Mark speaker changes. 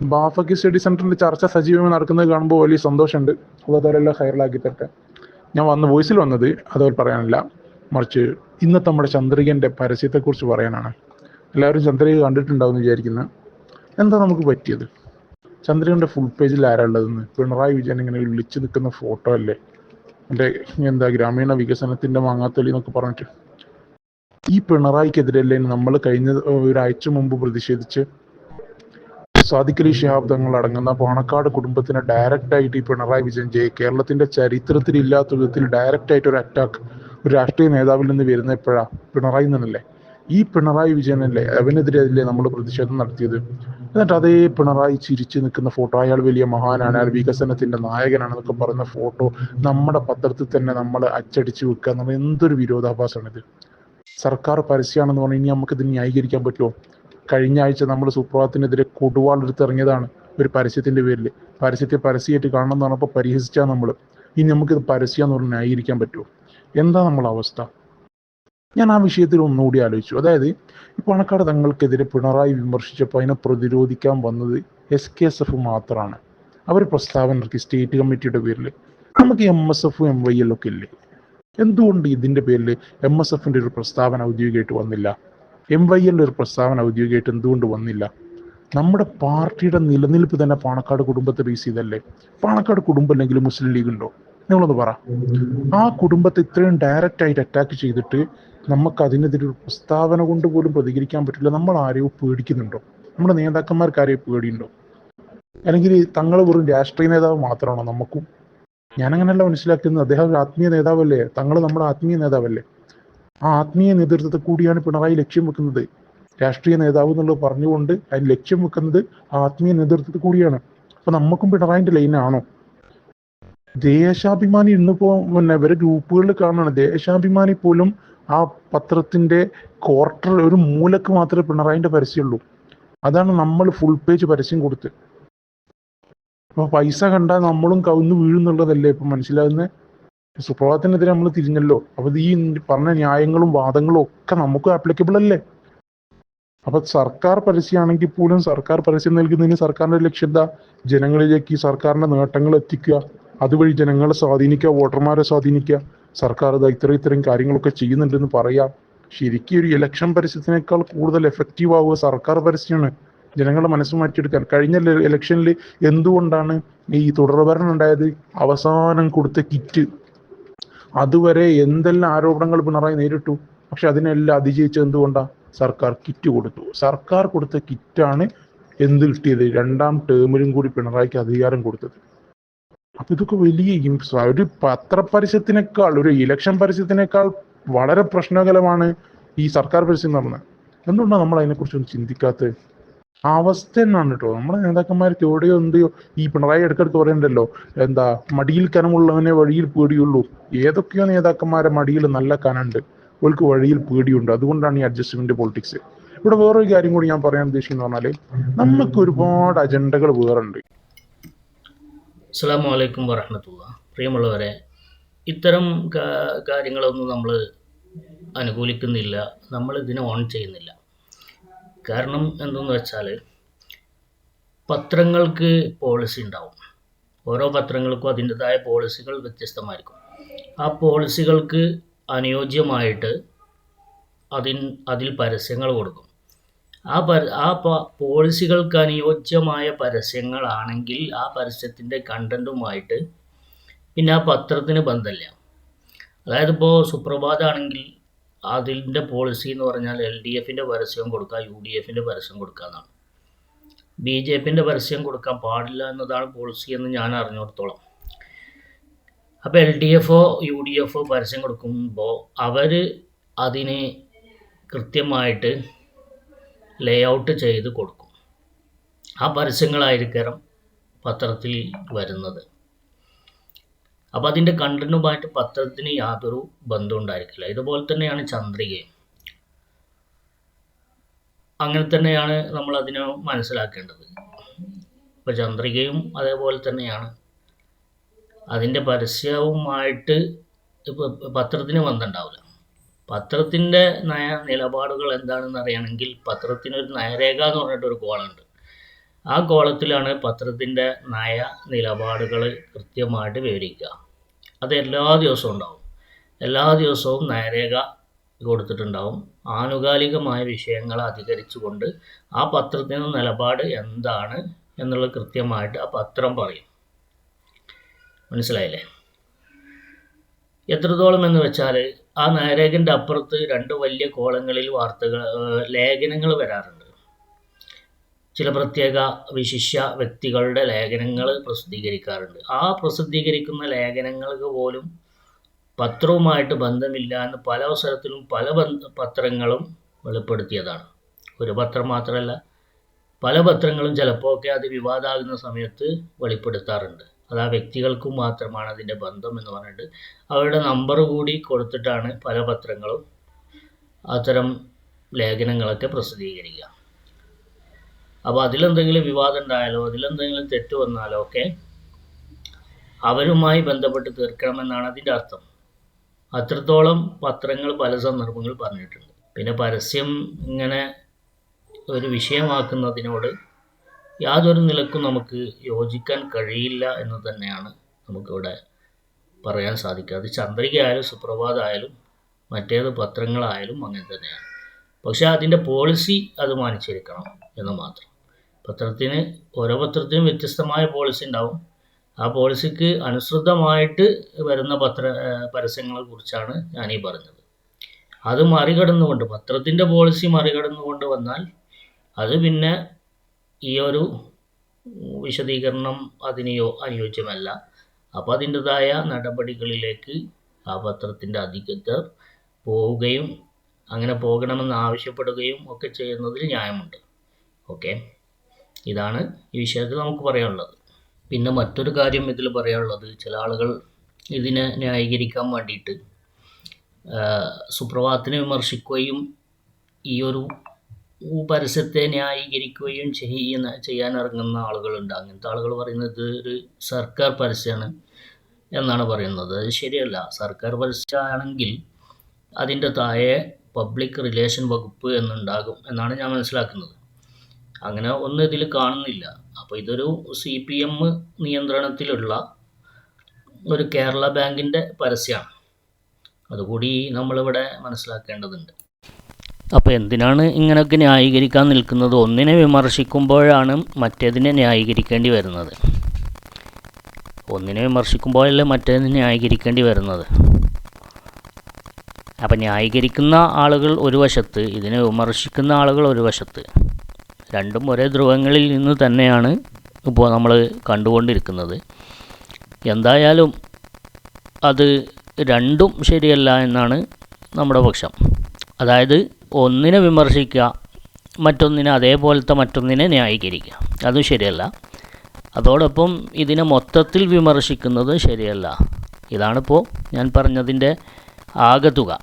Speaker 1: Bafaqi study സെന്ററിന്റെ ചർച്ച സജീവമായി നടക്കുന്നത് കാണുമ്പോൾ വലിയ സന്തോഷമുണ്ട്. അതുപോലെല്ലാം ഹൈറലാക്കി തരട്ടെ. ഞാൻ വന്ന് വോയിസിൽ വന്നത് അതുപോലെ പറയാനല്ല. മറിച്ച് ഇന്നത്തെ നമ്മുടെ ചന്ദ്രികന്റെ പരസ്യത്തെക്കുറിച്ച് പറയാനാണ്. എല്ലാവരും ചന്ദ്രിക കണ്ടിട്ടുണ്ടാവും വിചാരിക്കുന്നത് എന്താ നമുക്ക് പറ്റിയത്? ചന്ദ്രികന്റെ ഫുൾ പേജിൽ ആരാ ഉള്ളതെന്ന്? പിണറായി വിജയൻ ഇങ്ങനെ വിളിച്ചു നിൽക്കുന്ന ഫോട്ടോ അല്ലേ? എന്റെ എന്താ ഗ്രാമീണ വികസനത്തിന്റെ മാങ്ങാത്തൊലി എന്നൊക്കെ പറഞ്ഞിട്ട്. ഈ പിണറായിക്കെതിരല്ലേ നമ്മൾ കഴിഞ്ഞ ഒരാഴ്ച മുമ്പ് പ്രതിഷേധിച്ച് സാദിഖ് അലി ശിഹാബ് അടങ്ങുന്ന പാണക്കാട് കുടുംബത്തിന് ഡയറക്റ്റ് ആയിട്ട് ഈ പിണറായി വിജയൻ ജയ കേരളത്തിന്റെ ചരിത്രത്തിൽ ഇല്ലാത്ത വിധത്തിൽ ഡയറക്റ്റ് ആയിട്ട് ഒരു അറ്റാക്ക് ഒരു രാഷ്ട്രീയ നേതാവിൽ നിന്ന് വരുന്ന എപ്പോഴാ പിണറായി നിന്നല്ലേ? ഈ പിണറായി വിജയനല്ലേ അവനെതിരെയല്ലേ നമ്മൾ പ്രതിഷേധം നടത്തിയത്? എന്നിട്ട് അതേ പിണറായി ചിരിച്ചു നിൽക്കുന്ന ഫോട്ടോ അയാൾ വലിയ മഹാനാണ് അയാൾ വികസനത്തിന്റെ നായകനാണെന്നൊക്കെ പറയുന്ന ഫോട്ടോ നമ്മുടെ പത്രത്തിൽ തന്നെ നമ്മൾ അച്ചടിച്ച് വെക്കുക എന്നുള്ള എന്തൊരു വിരോധാഭാസമാണിത്. സർക്കാർ പരസ്യമാണെന്ന് പറഞ്ഞാൽ ഇനി നമുക്ക് ഇത് ന്യായീകരിക്കാൻ പറ്റുമോ? കഴിഞ്ഞ ആഴ്ച നമ്മൾ സുപ്രഭാതത്തിനെതിരെ കൊടുവാൾ എടുത്തിറങ്ങിയതാണ് ഒരു പരസ്യത്തിന്റെ പേരിൽ. പരസ്യത്തെ പരസ്യമായിട്ട് കാണണം എന്ന് പറഞ്ഞപ്പോൾ പരിഹസിച്ചാൽ നമ്മൾ ഇനി നമുക്കിത് പരസ്യം എന്ന് പറഞ്ഞാൽ ന്യായീകരിക്കാൻ പറ്റുമോ? എന്താ നമ്മളെ അവസ്ഥ? ഞാൻ ആ വിഷയത്തിൽ ഒന്നുകൂടി ആലോചിച്ചു. അതായത് ഈ പണക്കാട് തങ്ങൾക്കെതിരെ പിണറായി വിമർശിച്ചപ്പോൾ അതിനെ പ്രതിരോധിക്കാൻ വന്നത് എസ് കെ എസ് എഫ് മാത്രമാണ്. അവർ പ്രസ്താവന ഇറക്കി സ്റ്റേറ്റ് കമ്മിറ്റിയുടെ പേരിൽ. നമുക്ക് M S F M Y L ഒക്കെ ഇല്ലേ? എന്തുകൊണ്ട് ഇതിന്റെ പേരിൽ എം എസ് എഫിന്റെ ഒരു പ്രസ്താവന ഔദ്യോഗികമായിട്ട് വന്നില്ല? എം വൈ എൽ ഒരു പ്രസ്താവന ഔദ്യോഗികമായിട്ട് എന്തുകൊണ്ട് വന്നില്ല? നമ്മുടെ പാർട്ടിയുടെ നിലനിൽപ്പ് തന്നെ പാണക്കാട് കുടുംബത്തെ ബേസ് ചെയ്തല്ലേ പാണക്കാട് കുടുംബം അല്ലെങ്കിൽ മുസ്ലിം ലീഗ് ഉണ്ടോ? നിങ്ങളൊന്ന് പറ. ആ കുടുംബത്തെ ഇത്രയും ഡയറക്റ്റ് ആയിട്ട് അറ്റാക്ക് ചെയ്തിട്ട് നമുക്ക് അതിനെതിരെ ഒരു പ്രസ്താവന കൊണ്ട് പോലും പ്രതികരിക്കാൻ പറ്റില്ല. നമ്മൾ ആരെയോ പേടിക്കുന്നുണ്ടോ? നമ്മുടെ നേതാക്കന്മാർക്ക് ആരെയോ പേടിയുണ്ടോ? അല്ലെങ്കിൽ തങ്ങൾ വെറും രാഷ്ട്രീയ നേതാവ് മാത്രമാണോ നമുക്കും? ഞാനങ്ങനെയല്ല മനസ്സിലാക്കുന്നത്. അദ്ദേഹം ഒരു ആത്മീയ നേതാവല്ലേ? തങ്ങൾ നമ്മുടെ ആത്മീയ നേതാവല്ലേ? ആത്മീയ നേതൃത്വത്തെ കൂടിയാണ് പിണറായി ലക്ഷ്യം വെക്കുന്നത്. രാഷ്ട്രീയ നേതാവ് എന്നുള്ളത് പറഞ്ഞുകൊണ്ട് അതിന് ലക്ഷ്യം വെക്കുന്നത് ആത്മീയ നേതൃത്വത്തെ കൂടിയാണ്. അപ്പൊ നമുക്കും പിണറായിന്റെ ലൈനാണോ ദേശാഭിമാനി ഇന്നിപ്പോ പിന്നെ ഇവരെ ഗ്രൂപ്പുകളിൽ കാണുകയാണ് ദേശാഭിമാനി പോലും ആ പത്രത്തിന്റെ ക്വാർട്ടർ ഒരു മൂലക്ക് മാത്രമേ പിണറായിന്റെ പരസ്യമുള്ളൂ. അതാണ് നമ്മൾ ഫുൾ പേജ് പരസ്യം കൊടുത്ത്. അപ്പൊ പൈസ കണ്ടാൽ നമ്മളും കവുന്ന് വീഴുന്നുള്ളതല്ലേ ഇപ്പൊ മനസ്സിലാകുന്നത് സുപ്രഭാതത്തിനെതിരെ നമ്മൾ തിരിഞ്ഞല്ലോ. അപ്പൊ ഈ പറഞ്ഞ ന്യായങ്ങളും വാദങ്ങളും ഒക്കെ നമുക്ക് ആപ്ലിക്കബിൾ അല്ലേ? അപ്പൊ സർക്കാർ പരസ്യമാണെങ്കിൽ പോലും സർക്കാർ പരസ്യം നൽകുന്നതിന് സർക്കാരിന്റെ ലക്ഷ്യം എന്താ? ജനങ്ങളിലേക്ക് സർക്കാരിന്റെ നേട്ടങ്ങൾ എത്തിക്കുക. അതുവഴി ജനങ്ങളെ സ്വാധീനിക്കുക വോട്ടർമാരെ സ്വാധീനിക്കുക. സർക്കാർ ഇത് ഇത്ര ഇത്രയും കാര്യങ്ങളൊക്കെ ചെയ്യുന്നുണ്ടെന്ന് പറയാം. ശരിക്കും ഒരു ഇലക്ഷൻ പരസ്യത്തിനേക്കാൾ കൂടുതൽ എഫക്റ്റീവ് ആവുക സർക്കാർ പരസ്യമാണ് ജനങ്ങളെ മനസ്സ് മാറ്റിയെടുക്കാൻ. കഴിഞ്ഞ ഇലക്ഷനിൽ എന്തുകൊണ്ടാണ് ഈ തുടർഭരണം ഉണ്ടായത്? അവസാനം കൊടുത്ത കിറ്റ്. അതുവരെ എന്തെല്ലാം ആരോപണങ്ങൾ പിണറായി നേരിട്ടു? പക്ഷെ അതിനെല്ലാം അതിജയിച്ചത് എന്തുകൊണ്ടാ? സർക്കാർ കിറ്റ് കൊടുത്തു. സർക്കാർ കൊടുത്ത കിറ്റാണ് എന്ത് കിട്ടിയത്? രണ്ടാം ടേമിലും കൂടി പിണറായിക്ക് അധികാരം കൊടുത്തത്. അപ്പൊ ഇതൊക്കെ വലിയ ഒരു പത്രപരസ്യത്തിനേക്കാൾ ഒരു ഇലക്ഷൻ പരസ്യത്തിനേക്കാൾ വളരെ പ്രശ്നകരമാണ് ഈ സർക്കാർ പരസ്യം എന്ന് പറഞ്ഞത് എന്തുകൊണ്ടാണ് നമ്മൾ അതിനെക്കുറിച്ചൊന്നും ചിന്തിക്കാത്തത്? അവസ്ഥ തന്നെയാണ് കേട്ടോ നമ്മുടെ നേതാക്കന്മാർക്ക് എവിടെയോ എന്തെയോ ഈ പിണറായി ഇടയ്ക്കിടയ്ക്ക് പറയണ്ടല്ലോ. എന്താ മടിയിൽ കനമുള്ളവനെ വഴിയിൽ പേടിയുള്ളൂ. ഏതൊക്കെയോ നേതാക്കന്മാരെ മടിയിൽ നല്ല കനുണ്ട്. ഓൾക്ക് വഴിയിൽ പേടിയുണ്ട്. അതുകൊണ്ടാണ് ഈ അഡ്ജസ്റ്റ്മെന്റ് പൊളിറ്റിക്സ് ഇവിടെ വേറൊരു കാര്യം കൂടി ഞാൻ പറയാൻ ഉദ്ദേശിക്കുന്നത് പറഞ്ഞാൽ നമുക്ക് ഒരുപാട് അജണ്ടകൾ വേറുണ്ട്.
Speaker 2: അസ്സാമലൈക്കും വറഹമത്തുള്ള. പ്രിയമുള്ളവരെ ഇത്തരം കാര്യങ്ങളൊന്നും നമ്മൾ അനുകൂലിക്കുന്നില്ല. നമ്മൾ ഇതിനെ ഓൺ ചെയ്യുന്നില്ല. കാരണം എന്തെന്ന് വെച്ചാൽ പത്രങ്ങൾക്ക് പോളിസി ഉണ്ടാവും. ഓരോ പത്രങ്ങൾക്കും അതിന്റെതായ പോളിസികൾ വ്യത്യസ്തമായിരിക്കും. ആ പോളിസികൾക്ക് അനുയോജ്യമായിട്ട് അതിൻ അതിൽ പരസ്യങ്ങൾ കൊടുക്കും. ആ പര ആ പോളിസികൾക്ക് അനുയോജ്യമായ പരസ്യങ്ങളാണെങ്കിൽ ആ പരസ്യത്തിന്റെ കണ്ടന്റുമായിട്ട് പിന്നെ ആ പത്രത്തിന് ബന്ധമില്ല. അതായത് ഇപ്പോൾ സുപ്രഭാതാണെങ്കിൽ അതിന്റെ പോളിസി എന്ന് പറഞ്ഞാൽ എൽ ഡി എഫിന്റെ പരസ്യം കൊടുക്കുക യു ഡി എഫിന്റെ പരസ്യം കൊടുക്കുക എന്നാണ്. ബി ജെ പിന്റെ പരസ്യം കൊടുക്കാൻ പാടില്ല എന്നതാണ് പോളിസി എന്ന് ഞാൻ അറിഞ്ഞിടത്തോളം. അപ്പോൾ എൽ ഡി എഫോ യു ഡി എഫോ പരസ്യം കൊടുക്കുമ്പോൾ അവർ അതിന് കൃത്യമായിട്ട് ലേ ഔട്ട് ചെയ്ത് കൊടുക്കും. ആ പരസ്യങ്ങളായിരിക്കണം പത്രത്തിൽ വരുന്നത്. അപ്പോൾ അതിന്റെ കണ്ടന്റുമായിട്ട് പത്രത്തിന് യാതൊരു ബന്ധവും ഉണ്ടായിരിക്കില്ല. ഇതുപോലെ തന്നെയാണ് ചന്ദ്രികയും. അങ്ങനെ തന്നെയാണ് നമ്മൾ അതിനെ മനസ്സിലാക്കേണ്ടത്. ഇപ്പോൾ ചന്ദ്രികയും അതേപോലെ തന്നെയാണ്. അതിന്റെ പരസ്യവുമായിട്ട് ഇപ്പോൾ പത്രത്തിന് ബന്ധമുണ്ടാവില്ല. പത്രത്തിന്റെ നയ നിലപാടുകൾ എന്താണെന്ന് അറിയണമെങ്കിൽ പത്രത്തിനൊരു നയരേഖ എന്ന് പറഞ്ഞിട്ടൊരു കോളുണ്ട്. ആ കോളത്തിലാണ് പത്രത്തിന്റെ നയ നിലപാടുകൾ കൃത്യമായിട്ട് വിവരിക്കുക. അത് എല്ലാ ദിവസവും ഉണ്ടാവും. എല്ലാ ദിവസവും നയരേഖ കൊടുത്തിട്ടുണ്ടാവും. ആനുകാലികമായ വിഷയങ്ങൾ അധികരിച്ചുകൊണ്ട് ആ പത്രത്തിന്റെ നിലപാട് എന്താണ് എന്നുള്ളത് കൃത്യമായിട്ട് ആ പത്രം പറയും. മനസ്സിലായില്ലേ? എത്രത്തോളം എന്ന് വെച്ചാൽ ആ നയരേഖന്റെ അപ്പുറത്ത് രണ്ട് വലിയ കോളങ്ങളിൽ വാർത്തകൾ ലേഖനങ്ങൾ വരാറുണ്ട്. ചില പ്രത്യേക വിശിഷ്യ വ്യക്തികളുടെ ലേഖനങ്ങൾ പ്രസിദ്ധീകരിക്കാറുണ്ട്. ആ പ്രസിദ്ധീകരിക്കുന്ന ലേഖനങ്ങൾക്ക് പോലും പത്രവുമായിട്ട് ബന്ധമില്ല എന്ന് പല അവസരത്തിലും പല പത്രങ്ങളും വെളിപ്പെടുത്തിയതാണ്. ഒരു പത്രം മാത്രമല്ല പല പത്രങ്ങളും ചിലപ്പോൾ ഒക്കെ അത് വിവാദമാകുന്ന സമയത്ത് വെളിപ്പെടുത്താറുണ്ട്. അത് ആ വ്യക്തികൾക്കും മാത്രമാണ് അതിന്റെ ബന്ധം എന്ന് പറഞ്ഞിട്ട് അവരുടെ നമ്പർ കൂടി കൊടുത്തിട്ടാണ് പല പത്രങ്ങളും അത്തരം ലേഖനങ്ങളൊക്കെ പ്രസിദ്ധീകരിക്കുക. അപ്പോൾ അതിലെന്തെങ്കിലും വിവാദം ഉണ്ടായാലോ അതിലെന്തെങ്കിലും തെറ്റ് വന്നാലോ ഒക്കെ അവരുമായി ബന്ധപ്പെട്ട് തീർക്കണമെന്നാണ് അതിന്റെ അർത്ഥം. അത്രത്തോളം പത്രങ്ങൾ പല സന്ദർഭങ്ങൾ പറഞ്ഞിട്ടുണ്ട്. പിന്നെ പരസ്യം ഇങ്ങനെ ഒരു വിഷയമാക്കുന്നതിനോട് യാതൊരു നിലക്കും നമുക്ക് യോജിക്കാൻ കഴിയില്ല എന്ന് തന്നെയാണ് നമുക്കിവിടെ പറയാൻ സാധിക്കുക. അത് ചന്ദ്രികയായാലും സുപ്രഭാതമായാലും മറ്റേത് പത്രങ്ങളായാലും അങ്ങനെ തന്നെയാണ്. പക്ഷേ അതിന്റെ പോളിസി അത് മാനിച്ചിരിക്കണം എന്ന് മാത്രം. പത്രത്തിന് ഓരോ പത്രത്തിനും വ്യത്യസ്തമായ പോളിസി ഉണ്ടാവും. ആ പോളിസിക്ക് അനുസൃതമായിട്ട് വരുന്ന പത്ര പരസ്യങ്ങളെ കുറിച്ചാണ് ഞാനീ പറഞ്ഞത്. അത് മറികടന്നുകൊണ്ട് പത്രത്തിന്റെ പോളിസി മറികടന്നുകൊണ്ട് വന്നാൽ അത് പിന്നെ ഈ ഒരു വിശദീകരണം അതിനെയോ അനുയോജ്യമല്ല. അപ്പോൾ അതിന്റെതായ നടപടികളിലേക്ക് ആ പത്രത്തിന്റെ അധികൃതർ പോവുകയും അങ്ങനെ പോകണമെന്ന് ആവശ്യപ്പെടുകയും ഒക്കെ ചെയ്യുന്നതിൽ ന്യായമുണ്ട്. ഓക്കെ ഇതാണ് ഈ വിഷയത്തിൽ നമുക്ക് പറയാനുള്ളത്. പിന്നെ മറ്റൊരു കാര്യം ഇതിൽ പറയാനുള്ളത്. ചില ആളുകൾ ഇതിനെ ന്യായീകരിക്കാൻ വേണ്ടിയിട്ട് സുപ്രഭാതത്തിനെ വിമർശിക്കുകയും ഈ ഒരു പരസ്യത്തെ ന്യായീകരിക്കുകയും ചെയ്യുന്ന ചെയ്യാൻ ഇറങ്ങുന്ന ആളുകളുണ്ട്. അങ്ങനത്തെ ആളുകൾ പറയുന്നത് ഒരു സർക്കാർ പരസ്യമാണ് എന്നാണ് പറയുന്നത്. അത് ശരിയല്ല. സർക്കാർ പരസ്യമാണെങ്കിൽ അതിന്റെ താഴെ പബ്ലിക് റിലേഷൻ വകുപ്പ് എന്നുണ്ടാകും എന്നാണ് ഞാൻ മനസ്സിലാക്കുന്നത്. അങ്ങനെ ഒന്നും ഇതിൽ കാണുന്നില്ല. അപ്പോൾ ഇതൊരു സി പി എം നിയന്ത്രണത്തിലുള്ള ഒരു കേരള ബാങ്കിന്റെ പരസ്യമാണ് അതുകൂടി നമ്മളിവിടെ മനസ്സിലാക്കേണ്ടതുണ്ട്. അപ്പോൾ എന്തിനാണ് ഇങ്ങനെയൊക്കെ ന്യായീകരിക്കാൻ നിൽക്കുന്നത്? ഒന്നിനെ വിമർശിക്കുമ്പോഴാണ് മറ്റേതിനെ ന്യായീകരിക്കേണ്ടി വരുന്നത്. ഒന്നിനെ വിമർശിക്കുമ്പോഴല്ലേ മറ്റേതിനെ ന്യായീകരിക്കേണ്ടി വരുന്നത്? അപ്പം ന്യായീകരിക്കുന്ന ആളുകൾ ഒരു വശത്ത് ഇതിനെ വിമർശിക്കുന്ന ആളുകൾ ഒരു വശത്ത്. രണ്ടും ഒരേ ധ്രുവങ്ങളിൽ നിന്ന് തന്നെയാണ് ഇപ്പോൾ നമ്മൾ കണ്ടുകൊണ്ടിരിക്കുന്നത്. എന്തായാലും അത് രണ്ടും ശരിയല്ല എന്നാണ് നമ്മുടെ പക്ഷം. അതായത് ഒന്നിനെ വിമർശിക്കുക മറ്റൊന്നിനെ അതേപോലത്തെ മറ്റൊന്നിനെ ന്യായീകരിക്കുക. അതും ശരിയല്ല. അതോടൊപ്പം ഇതിനെ മൊത്തത്തിൽ വിമർശിക്കുന്നത് ശരിയല്ല. ഇതാണിപ്പോൾ ഞാൻ പറഞ്ഞതിന്റെ ആകെത്തുക.